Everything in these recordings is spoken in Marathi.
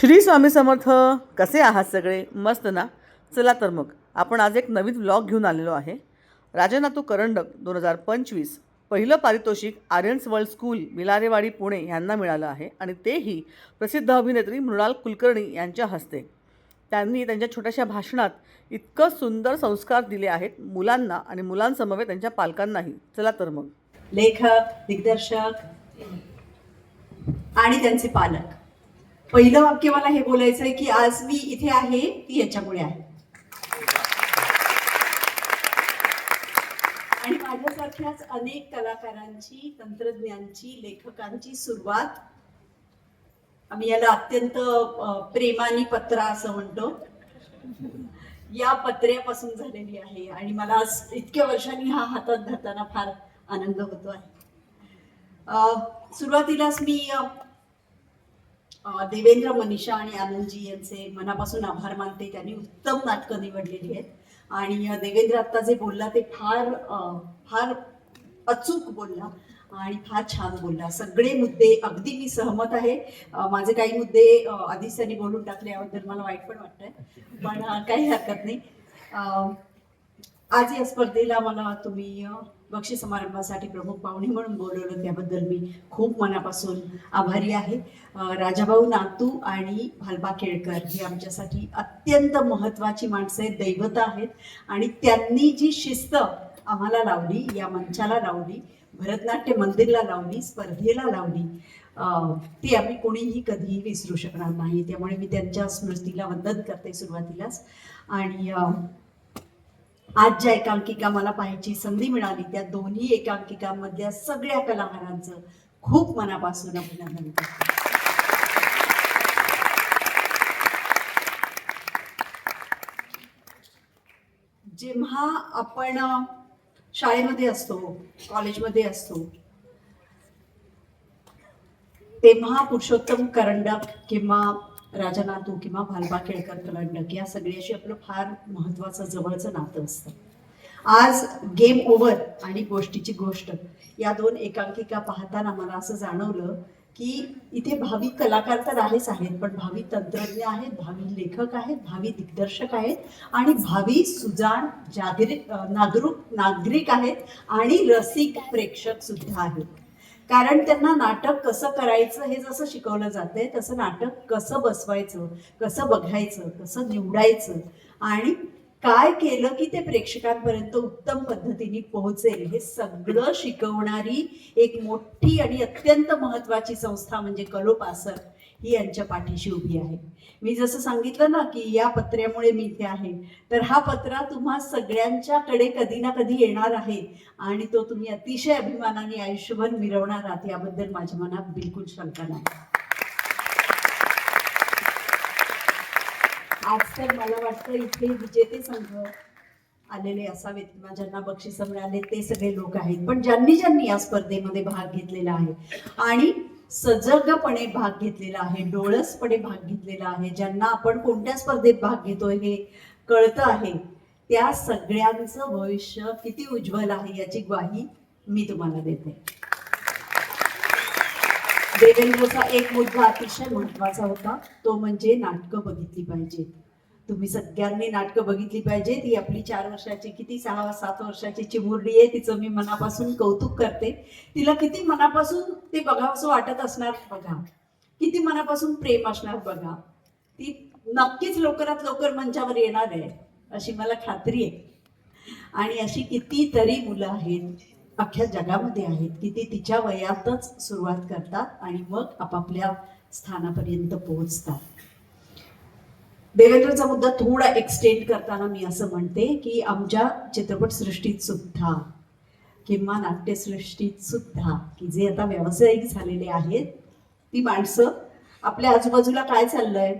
श्री स्वामी समर्थ कसे आहात सगळे? मस्त ना? चला तर मग आपण आज एक नवीन व्लॉग घेऊन आलेलो आहे. राजनातू करंडक दोन हजार पंचवीस पहिलं पारितोषिक आर्यन्स वर्ल्ड स्कूल मिलारेवाडी पुणे यांना मिळालं आहे आणि तेही प्रसिद्ध अभिनेत्री मृणाल कुलकर्णी यांच्या हस्ते. त्यांनी त्यांच्या छोट्याशा भाषणात इतकं सुंदर संस्कार दिले आहेत मुलांना आणि मुलांसमवेत त्यांच्या पालकांनाही. चला तर मग. लेखक दिग्दर्शक आणि त्यांचे पालक. पहिलं वाक्य मला हे बोलायचं आहे की आज मी इथे आहे ती याच्यामुळे आहे. आणि माझ्यासारख्याच अनेक कलाकारांची तंत्रज्ञांची लेखकांची सुरुवात आम्ही याला अत्यंत प्रेमानी प्रेमाने पत्रा असं म्हणतो. या पत्र्यापासून झालेली आहे आणि मला इतक्या वर्षांनी हा हातात धरताना फार आनंद होतो आहे. सुरुवातीलाच मी देवेंद्र मनीषा आणि आनंदजी यांचे मनापासून आभार मानते. त्यांनी उत्तम नाटकं निवडलेली आहेत. आणि देवेंद्र आत्ता जे बोलला ते फार फार अचूक बोलला आणि फार छान बोलला. सगळे मुद्दे अगदी मी सहमत आहे. माझे काही मुद्दे आधीच त्यांनी बोलून टाकले याबद्दल मला वाईट पण वाटतंय. पण काही हरकत नाही. आज या स्पर्धेला मला तुम्ही बक्षी समारंभासाठी प्रमुख पाहुणे म्हणून बोलवलं त्याबद्दल मी खूप मनापासून आभारी आहे. राजाभाऊ नातू आणि भालबा केळकर ही आमच्यासाठी अत्यंत महत्त्वाची माणसं आहेत दैवत आहेत आणि त्यांनी जी शिस्त आम्हाला लावली या मंचाला लावली भरतनाट्य मंदिरला लावली स्पर्धेला लावली ती आम्ही कोणीही कधीही विसरू शकणार नाही. त्यामुळे मी त्यांच्या स्मृतीला वंदन करते सुरुवातीलाच. आणि आज ज्या एकांकिका मला पाहायची संधी मिळाली त्या दोन्ही एकांकिकांमधल्या सगळ्या कलाकारांचं खूप मनापासून अभिनंदन करते. जेव्हा आपण शाळेमध्ये असतो कॉलेजमध्ये असतो तेव्हा पुरुषोत्तम करंडक किंवा राजा नातू किंवा भालबा केळकर करंडक या सगळ्याशी आपलं फार महत्वाचं जवळचं नातं असतं. आज गेम ओव्हर आणि गोष्टीची गोष्ट या दोन एकांकिका पाहताना मला असं जाणवलं की इथे भावी कलाकार तर आहेच आहेत पण भावी तंत्रज्ञ आहेत भावी लेखक आहेत भावी दिग्दर्शक आहेत आणि भावी सुजाण जागरिक नागरूक नागरिक नागरिक आहेत आणि रसिक प्रेक्षक सुद्धा आहेत. कारण त्यांना नाटक कसं करायचं हे जसं शिकवलं जातंय तसं नाटक कसं बसवायचं कसं बघायचं कसं निवडायचं आणि काय केलं की ते प्रेक्षकांपर्यंत उत्तम पद्धतीने पोहोचेल हे सगळं शिकवणारी एक मोठी आणि अत्यंत महत्वाची संस्था म्हणजे कलोपासक ही यांच्या पाठीशी उभी आहे. मी जसं सांगितलं ना की या पत्र्यामुळे मी इथे आहे तर हा पत्रा तुम्हा सगळ्यांच्याकडे कधी ना कधी येणार आहे आणि तो तुम्ही अतिशय अभिमानाने आयुष्यभर मिरवणार आहात याबद्दल माझ्या मनात बिलकुल शंका नाही. आज तर मला वाटतं इथे विजेते संघ आलेले असावेत किंवा ज्यांना बक्षिसं मिळाले ते सगळे लोक आहेत पण ज्यांनी ज्यांनी या स्पर्धेमध्ये भाग घेतलेला आहे. आणि सजगपणे भाग घेतलेला आहे डोळसपणे भाग घेतलेला आहे ज्यांना आपण कोणत्या स्पर्धेत भाग घेतोय हे कळतं आहे. त्या सगळ्यांचं भविष्य किती उज्ज्वल आहे याची ग्वाही मी तुम्हाला देते. देवेंद्रचा एक मुद्दा अतिशय महत्त्वाचा होता तो म्हणजे नाटकं बघितली पाहिजेत. तुम्ही सगळ्यांनी नाटकं बघितली पाहिजे. ती आपली चार वर्षाची किती सहा सात वर्षाची चिमुरडी आहे तिचं मी मनापासून कौतुक करते. तिला किती मनापासून ते बघावंसं वाटत असणार बघा. किती मनापासून प्रेम असणार बघा. ती नक्कीच लवकरात लवकर मंचावर येणार आहे अशी मला खात्री आहे. आणि अशी कितीतरी मुलं आहेत अख्ख्या जगामध्ये आहेत की ती तिच्या वयातच सुरुवात करतात आणि मग आपापल्या स्थानापर्यंत पोहोचतात. देवेंद्रचा मुद्दा थोडा एक्सटेंड करताना मी असं म्हणते की आमच्या चित्रपटसृष्टीत सुद्धा किंवा नाट्यसृष्टीत सुद्धा की जे आता व्यावसायिक झालेले आहेत ती माणसं आपल्या आजूबाजूला काय चाललंय?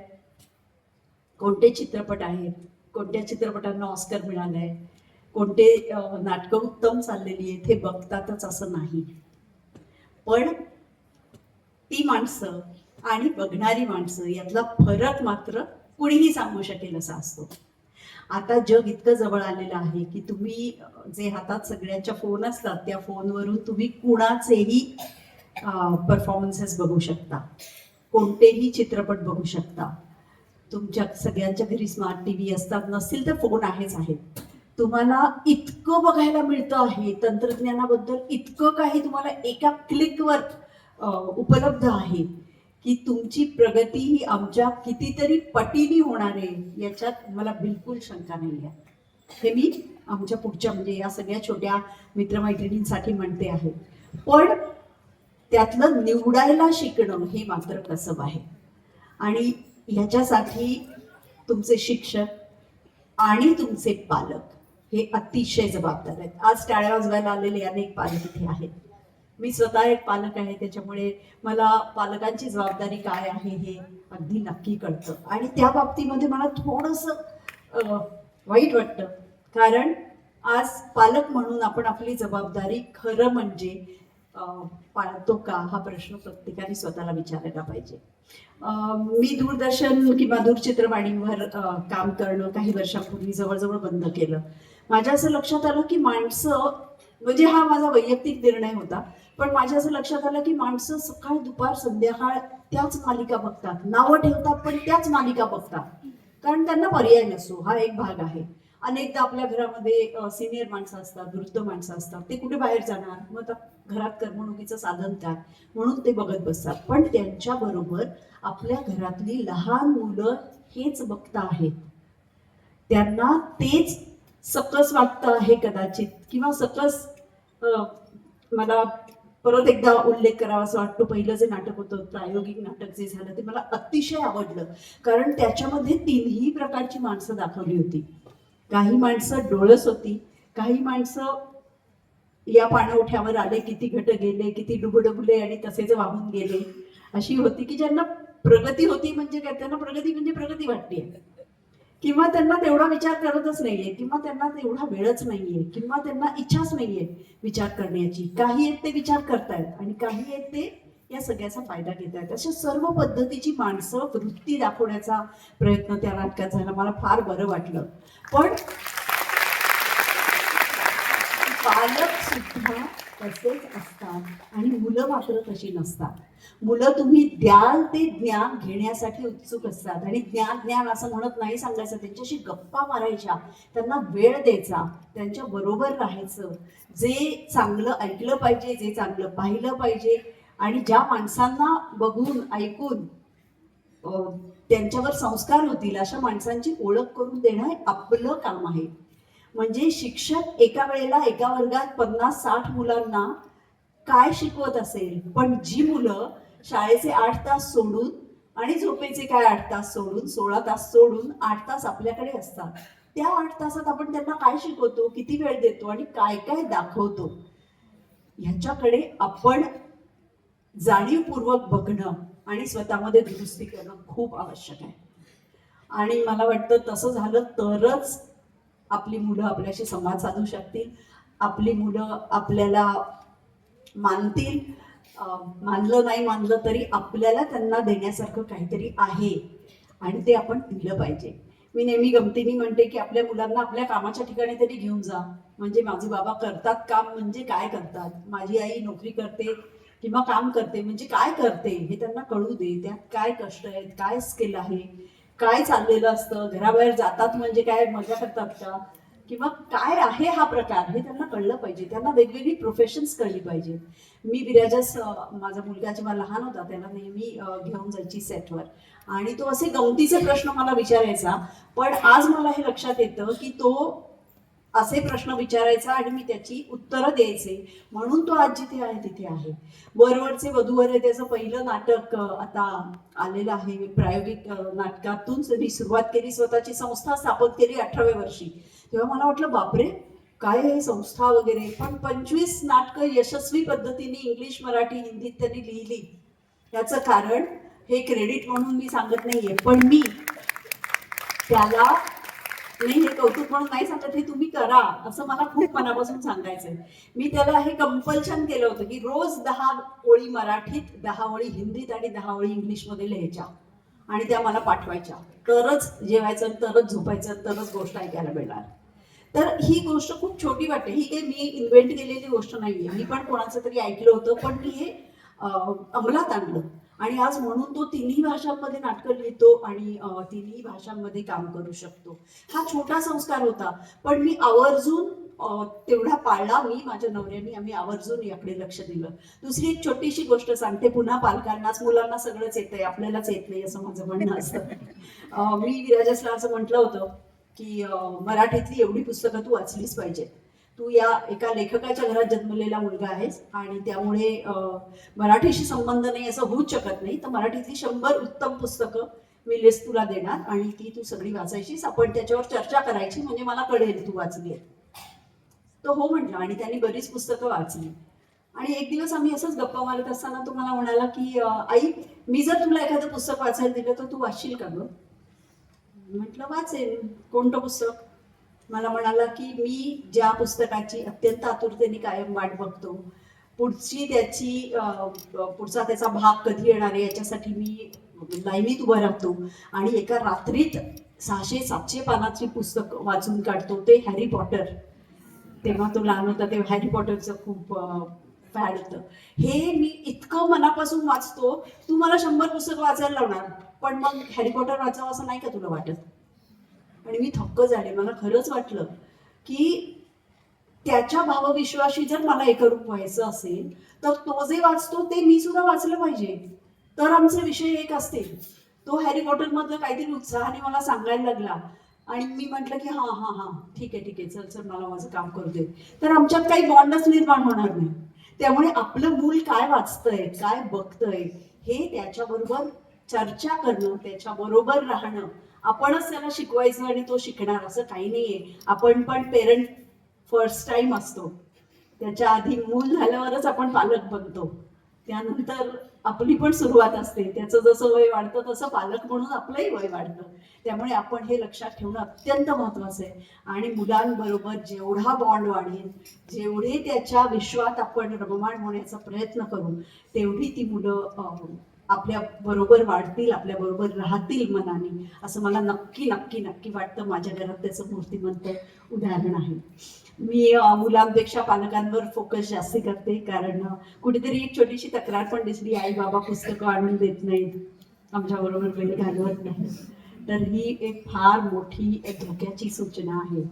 कोणते चित्रपट आहेत? कोणत्या चित्रपटांना ऑस्कर मिळालंय? कोणते नाटकं उत्तम चाललेली आहेत हे बघतातच असं नाही. पण ती माणसं आणि बघणारी माणसं यातला फरक मात्र कुणीही सांगू शकेल असा असतो. आता जग इतकं जवळ आलेलं आहे की तुम्ही जे हातात सगळ्यांच्या फोन असतात त्या फोनवरून तुम्ही कुणाचेही परफॉर्मन्सेस बघू शकता. कोणतेही चित्रपट बघू शकता. तुमच्या सगळ्यांच्या घरी स्मार्ट टी व्ही असतात नसतील तर फोन आहेच आहेत तुम्हाला इतकं बघायला मिळतं आहे तंत्रज्ञानाबद्दल इतकं काही तुम्हाला एका क्लिकवर उपलब्ध आहे की तुमची प्रगती ही आमच्या कितीतरी पटीने होणार आहे याच्यात मला बिलकुल शंका नाही आहे हे मी आमच्या पुढच्या म्हणजे या सगळ्या छोट्या मित्रमैत्रिणींसाठी म्हणते आहे. पण त्यातलं निवडायला शिकणं हे मात्र कसब आहे. आणि ह्याच्यासाठी तुमचे शिक्षक आणि तुमचे पालक हे अतिशय जबाबदार आहेत. आज टाळ्या वाजवायला आलेले अनेक पालक इथे आहेत. मी स्वतः एक पालक आहे त्याच्यामुळे मला पालकांची जबाबदारी काय आहे हे अगदी नक्की कळतं. आणि त्या बाबतीमध्ये मला थोडंसं वाईट वाटतं. कारण आज पालक म्हणून आपण आपली जबाबदारी खरं म्हणजे पाळतो का हा प्रश्न प्रत्येकाने स्वतःला विचारायला पाहिजे. मी दूरदर्शन किंवा दूरचित्रवाणीवर काम करणं काही वर्षापूर्वी जवळजवळ बंद केलं. माझ्या असं लक्षात आलं की माणसं म्हणजे हा माझा वैयक्तिक निर्णय होता. पण माझ्या असं लक्षात आलं की माणसं सकाळ दुपार संध्याकाळ त्याच मालिका बघतात. नावं ठेवतात पण त्याच मालिका बघतात. कारण त्यांना पर्याय नसतो. हा एक भाग आहे. अनेकदा आपल्या घरामध्ये सिनियर माणसं असतात वृद्ध माणसं असतात. ते कुठे बाहेर जाणार? मग आता घरात करमणुकीचं साधन काय? म्हणून ते बघत बसतात. पण त्यांच्याबरोबर आपल्या घरातली लहान मुलं हेच बघता आहेत. त्यांना तेच सकस वाटतं आहे कदाचित. किंवा सकस मला परत एकदा उल्लेख करावा असं वाटतो. पहिलं जे नाटक होतं प्रायोगिक नाटक जे झालं ते मला अतिशय आवडलं. कारण त्याच्यामध्ये तीनही प्रकारची माणसं दाखवली होती. काही माणसं डोळस होती काही माणसं या पाणवठ्यावर आले किती घट गेले किती डुबडुबले आणि तसेच वाहून गेले. अशी होती की ज्यांना प्रगती होती म्हणजे काय? त्यांना प्रगती म्हणजे प्रगती वाटते. किंवा त्यांना तेवढा विचार करतच नाहीये किंवा त्यांना तेवढा वेळच नाहीये किंवा त्यांना इच्छाच नाहीये विचार करण्याची. काही आहेत ते विचार करतायत आणि काही आहेत ते या सगळ्याचा फायदा घेत आहेत अशा सर्व पद्धतीची माणसं वृत्ती दाखवण्याचा प्रयत्न त्या नाटकात झाला. मला फार बरं वाटलं. पण पालक सुद्धा तसेच असतात आणि मुलं मात्र तशी नसतात. मुलं तुम्ही द्याल ते ज्ञान घेण्यासाठी उत्सुक असतात आणि ज्ञान ज्ञान असं म्हणत नाही सांगायचं त्यांच्याशी गप्पा मारायच्या त्यांना वेळ द्यायचा त्यांच्या बरोबर राहायचं. जे चांगलं ऐकलं पाहिजे जे चांगलं पाहिलं पाहिजे आणि ज्या माणसांना बघून ऐकून त्यांच्यावर संस्कार होतील अशा माणसांची ओळख करून देणं हे आपलं काम आहे. म्हणजे शिक्षक एका वेळेला एका वर्गात पन्नास साठ मुलांना काय शिकवत असेल? पण जी मुलं शाळेचे आठ तास सोडून आणि झोपेचे काय आठ तास सोडून सोळा तास सोडून आठ तास आपल्याकडे असतात. त्या आठ तासात आपण त्यांना काय शिकवतो? किती वेळ देतो? आणि काय काय दाखवतो? ह्याच्याकडे आपण जाणीवपूर्वक बघणं आणि स्वतःमध्ये दुरुस्ती करणं खूप आवश्यक आहे. आणि मला वाटतं तसं झालं तरच आपली मुलं आपल्याशी संवाद साधू शकतील. आपली मुलं आपल्याला मानतील. मानलं नाही मानलं तरी आपल्याला त्यांना देण्यासारखं काहीतरी आहे. आणि ते आपण दिलं पाहिजे. मी नेहमी गमतीने म्हणते की आपल्या मुलांना आपल्या कामाच्या ठिकाणी तरी घेऊन जा. म्हणजे माझे बाबा करतात काम म्हणजे काय करतात? माझी आई नोकरी करते किंवा काम करते म्हणजे काय करते? हे त्यांना कळू दे. त्यात काय कष्ट आहेत? काय स्किल आहे? काय चाललेलं असतं? घराबाहेर जातात म्हणजे काय मजा करतात का? किंवा काय आहे हा प्रकार? हे त्यांना कळलं पाहिजे. त्यांना वेगवेगळी प्रोफेशन्स कळली पाहिजे मी विराजस माझा मुलगा जेव्हा लहान होता त्याला नेहमी घेऊन जायची सेटवर आणि तो असे गमतीचे प्रश्न मला विचारायचा. पण आज मला हे लक्षात येतं की तो असे प्रश्न विचारायचा आणि मी त्याची उत्तरं द्यायचे. म्हणून तो आज जिथे आहे तिथे आहे. वरवरचे वधूवर त्याचं पहिलं नाटक आता आलेलं आहे. प्रायोगिक नाटकातून मी सुरुवात केली स्वतःची संस्था स्थापन केली अठराव्या वर्षी. तेव्हा मला वाटलं बापरे काय हे संस्था वगैरे? पण पंचवीस नाटकं यशस्वी पद्धतीने इंग्लिश मराठी हिंदीत त्यांनी लिहिली. याचं कारण हे क्रेडिट म्हणून मी सांगत नाहीये पण मी त्याला नाही हे कौतुक म्हणून नाही सांगत हे तुम्ही करा असं मला खूप मनापासून सांगायचंय. मी त्याला हे कंपल्शन केलं होतं की रोज दहा ओळी मराठीत दहा ओळी हिंदीत आणि दहा ओळी इंग्लिशमध्ये लिहायच्या आणि त्या मला पाठवायच्या. तरच जेवायचं तरच झोपायचं तरच गोष्ट ऐकायला मिळणार. तर ही गोष्ट खूप छोटी वाटते. ही काही मी इन्व्हेंट केलेली गोष्ट नाहीये. मी पण कोणाचं तरी ऐकलं होतं पण मी हे अंमलात आणलं. आणि आज म्हणून तो तिन्ही भाषांमध्ये नाटकं लिहितो आणि तिन्ही भाषांमध्ये काम करू शकतो. हा छोटा संस्कार होता. पण मी आवर्जून तेवढा पाळला. मी माझ्या नवऱ्याने आम्ही आवर्जून याकडे लक्ष दिलं. दुसरी एक छोटीशी गोष्ट सांगते. पुन्हा पालकांनाच मुलांना सगळंच येतंय. आपल्यालाच येत नाही असं माझं म्हणणं असतं. मी विराजसला असं म्हटलं होतं की मराठीतली एवढी पुस्तकं तू वाचलीच पाहिजे. तू या एका लेखकाच्या घरात जन्मलेला मुलगा आहेस आणि त्यामुळे मराठीशी संबंध नाही असं होऊच शकत नाही. तर मराठीतली शंभर उत्तम पुस्तकं मी लिस्ट तुला देणार आणि ती तू सगळी वाचायचीस. आपण त्याच्यावर चर्चा करायची म्हणजे मला कळेल तू वाचली आहे. तो हो म्हटलं आणि त्यांनी बरीच पुस्तकं वाचली. आणि एक दिवस आम्ही असंच गप्पा मारत असताना तो मला म्हणाला की आई मी जर तुला एखादं पुस्तक वाचायला दिलं तर तू वाचशील का गं? म्हटलं वाचेल कोणतं पुस्तक? मला म्हणाला की मी ज्या पुस्तकाची अत्यंत आतुरतेने कायम वाट बघतो पुढची त्याची पुढचा त्याचा भाग कधी येणार आहे याच्यासाठी मी लाईनीत उभं राहतो आणि एका रात्रीत सहाशे सातशे पानाची पुस्तक वाचून काढतो ते हॅरी पॉटर. तेव्हा तो लहान होता तेव्हा हॅरी पॉटरचं खूप फॅड होतं. हे मी इतकं मनापासून वाचतो तू मला शंभर पुस्तक वाचायला लावणार पण मग हॅरी पॉटर वाचावं असं नाही का तुला वाटत? आणि मी थक्क झाले. मला खरंच वाटलं की त्याच्या भावविश्वाशी जर मला एकरूप व्हायचं असेल तर तो जे वाचतो ते मी सुद्धा वाचलं पाहिजे. तर आमचे विषय एक असतील तो हॅरी पॉटर मधलं काहीतरी उत्साहाने मला सांगायला लागला. आणि मी म्हटलं की हां हां हां ठीक आहे ठीक आहे चल चल मला माझं काम करू दे. तर आमच्यात काही बॉन्डच निर्माण होणार नाही. त्यामुळे आपलं मूल काय वाचतंय काय बघतंय हे त्याच्याबरोबर चर्चा करणं त्याच्याबरोबर राहणं आपणच त्याला शिकवायचं आणि तो शिकणार असं काही नाहीये. आपण पण पेरेंट फर्स्ट टाइम असतो. त्याच्या आधी मूल झाल्यावरच आपण पालक बघतो त्यानंतर आपली पण सुरुवात असते. त्याचं जसं वय वाढतं तसं पालक म्हणून आपलंही वय वाढतं. त्यामुळे आपण हे लक्षात ठेवणं अत्यंत महत्वाचं आहे. आणि मुलांबरोबर जेवढा बॉन्ड वाढेल जेवढे त्याच्या विश्वात आपण रममाण होण्याचा प्रयत्न करू तेवढी ती मुलं आपल्या बरोबर वाढतील आपल्या बरोबर राहतील मनाने असं मला नक्की नक्की नक्की वाटतं. माझ्या घरात त्याचं मूर्तिमंत उदाहरण आहे. मी मुलांपेक्षा पालकांवर फोकस जास्ती करते. कारण कुठेतरी एक छोटीशी तक्रार पण दिसली आई बाबा पुस्तकं आणून देत नाहीत. आमच्या बरोबर वेळ घालवत नाही. तर ही एक फार मोठी एक धोक्याची सूचना आहे.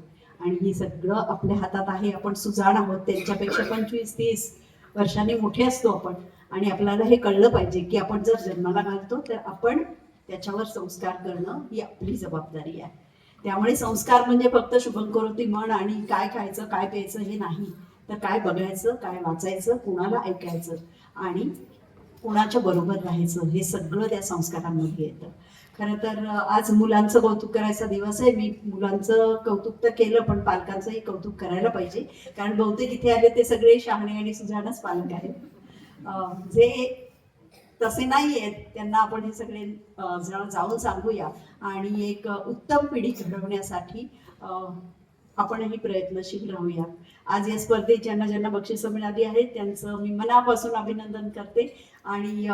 आणि ही सगळं आपल्या हातात आहे. आपण सुजाण आहोत. त्यांच्यापेक्षा पंचवीस तीस वर्षाने मोठे असतो आपण. आणि आपल्याला हे कळलं पाहिजे की आपण जर जन्माला घालतो तर आपण त्याच्यावर संस्कार करणं ही आपली जबाबदारी आहे. त्यामुळे संस्कार म्हणजे फक्त शुभंकरोती म्हण आणि काय खायचं काय प्यायचं हे नाही. तर काय बघायचं काय वाचायचं कुणाला ऐकायचं आणि कुणाच्या बरोबर राहायचं हे सगळं त्या संस्कारांमध्ये येतं. खरं तर आज मुलांचं कौतुक करायचा दिवस आहे. मी मुलांचं कौतुक तर केलं पण पालकांचंही कौतुक करायला पाहिजे. कारण बहुतेक इथे आले ते सगळे शहाणे आणि सुजाणच पालक आहेत. जे तसे नाही आहेत त्यांना आपण हे सगळे जण जाऊन सांगूया. आणि एक उत्तम पिढी घडवण्यासाठी आपणही प्रयत्नशील राहूया. आज या स्पर्धेत ज्यांना ज्यांना बक्षिसं मिळाली आहेत त्यांचं मी मनापासून अभिनंदन करते. आणि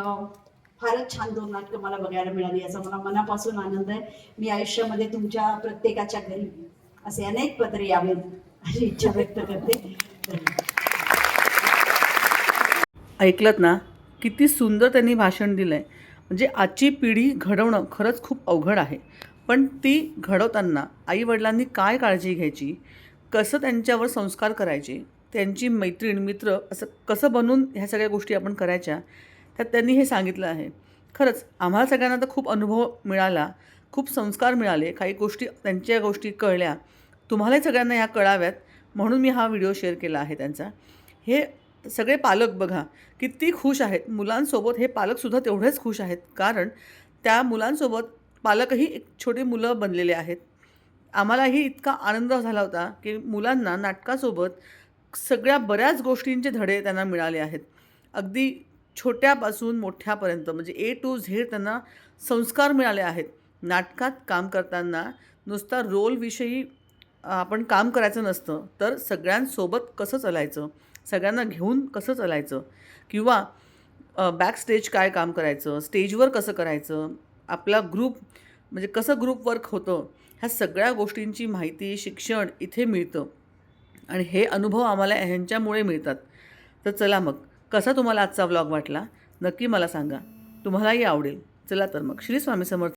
फारच छान दोन नाटकं मला बघायला मिळाली. याचा मला मनापासून आनंद आहे. मी आयुष्यामध्ये तुमच्या प्रत्येकाच्या घरी असे अनेक पत्रे यावेत अशी इच्छा व्यक्त करते. ऐकलत ना? किती सुंदर त्यांनी भाषण दिलं आहे म्हणजे आजची पिढी घडवणं खरंच खूप अवघड आहे. पण ती घडवताना आईवडिलांनी काय काळजी घ्यायची? कसं त्यांच्यावर संस्कार करायचे? त्यांची मैत्रीण मित्र असं कसं बनून ह्या सगळ्या गोष्टी आपण करायच्या? त्यात त्यांनी हे सांगितलं आहे. खरंच आम्हाला सगळ्यांना तर खूप अनुभव मिळाला खूप संस्कार मिळाले काही गोष्टी त्यांच्या गोष्टी कळल्या. तुम्हालाही सगळ्यांना ह्या कळाव्यात म्हणून मी हा व्हिडिओ शेअर केला आहे त्यांचा. हे सगळे पालक बघा किती खुश आहेत. मुलांसोबत हे पालकसुद्धा तेवढेच खुश आहेत कारण त्या मुलांसोबत पालकही एक छोटी मुलं बनलेले आहेत. आम्हालाही इतका आनंद झाला होता की मुलांना नाटकासोबत सगळ्या बऱ्याच गोष्टींचे धडे त्यांना मिळाले आहेत. अगदी छोट्यापासून मोठ्यापर्यंत म्हणजे ए टू झेड त्यांना संस्कार मिळाले आहेत. नाटकात काम करताना नुसता रोलविषयी आपण काम करायचं नसतं तर सगळ्यांसोबत कसं चालायचं? सगळ्यांना घेऊन कसं चालायचं? किंवा बॅक स्टेज काय काम करायचं? स्टेजवर कसं करायचं? आपला ग्रुप म्हणजे कसं ग्रुप वर्क होतं? ह्या सगळ्या गोष्टींची माहिती शिक्षण इथे मिळतं. आणि हे अनुभव आम्हाला ह्यांच्यामुळे मिळतात. तर चला मग कसा तुम्हाला आजचा व्लॉग वाटला? नक्की मला सांगा. तुम्हालाही आवडेल. चला तर मग. श्री स्वामी समर्थ